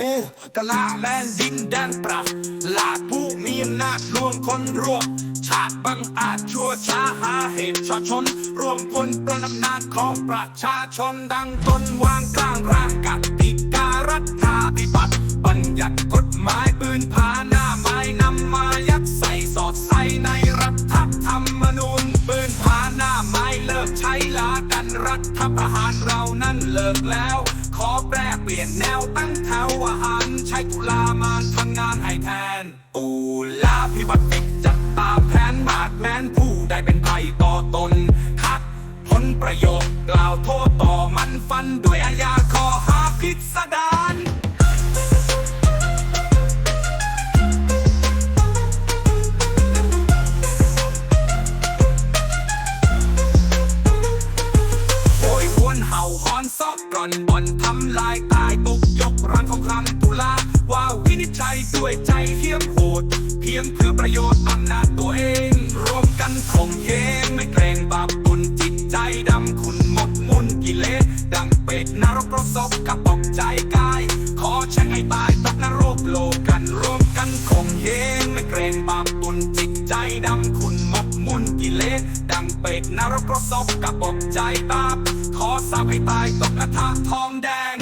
โอ้กะลาแลนดินแดนปรับลาดผู้มีอำนาจลวงคนรวมชาติบังอาจชั่วช้าหาเหตุชาชน รวมพลประนำนาจของประชาชนดังตนวางกลางร่างกัติการัฐาธิปัตย์บัญญัติกฎหมายปืนพาหน้าไม้นำมายัดใส่สอดใส่ในรัฐธรรมนูญปืนพาหน้าไม้เลิกใช้ลากันรัฐประหารเรานั้นเลิกแล้ว ขอแปรเปลี่ยนแนวตั้งแถวอาหารใช้ตุลามาทำงานให้แทนตุลาพิบัติจัดตามแผนบาดแมนผู้ใดเป็นภัยต่อตนขัดผลประโยชน์กล่าวโทษต่อมันฟันด้วยอาญาขอหาพิสดารโอยหวนเห่าหอนซอกกรอนบอนท ด้วยใจเทียมโหด เพียงเพื่อประโยชน์อำนาจตัวเองรวมกันข่มเหงไม่เกรงบาปบุญจิตใจดำขุนหมดมุนกิเลสดังเป็ดนรกประสบกับตกใจกาย ขอแช่งให้ตายตกนรกโลกันรวมกันข่มเหงไม่เกรงบาปบุญจิตใจดำขุนหมดมุนกิเลสดังเป็ดนรกประสบกับตกใจบาปขอสาปให้ตายตกกระทะทองแดง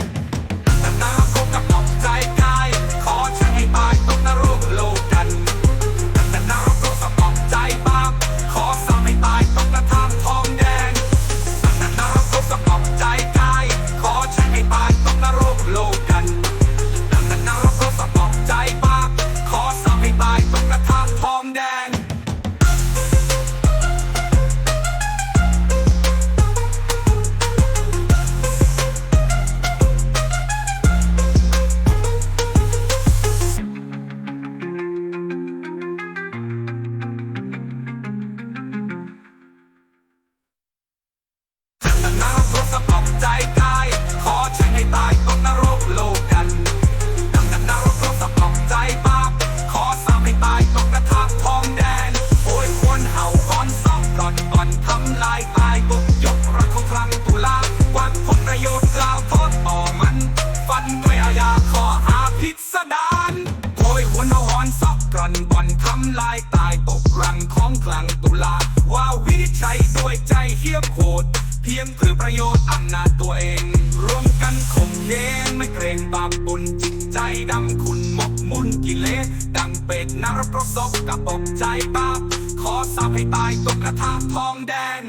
ใจเหี้ยบโหด เพียงเพื่อประโยชน์อำนาจตัวเองรวมกันข่มเหงไม่เกรงบาปบุญจิตใจดำขุนหมกมุ่นกิเลสดังเป็ดนรกประสบกับอกใจบาปขอสาบให้ตายตกกระทะทองแดง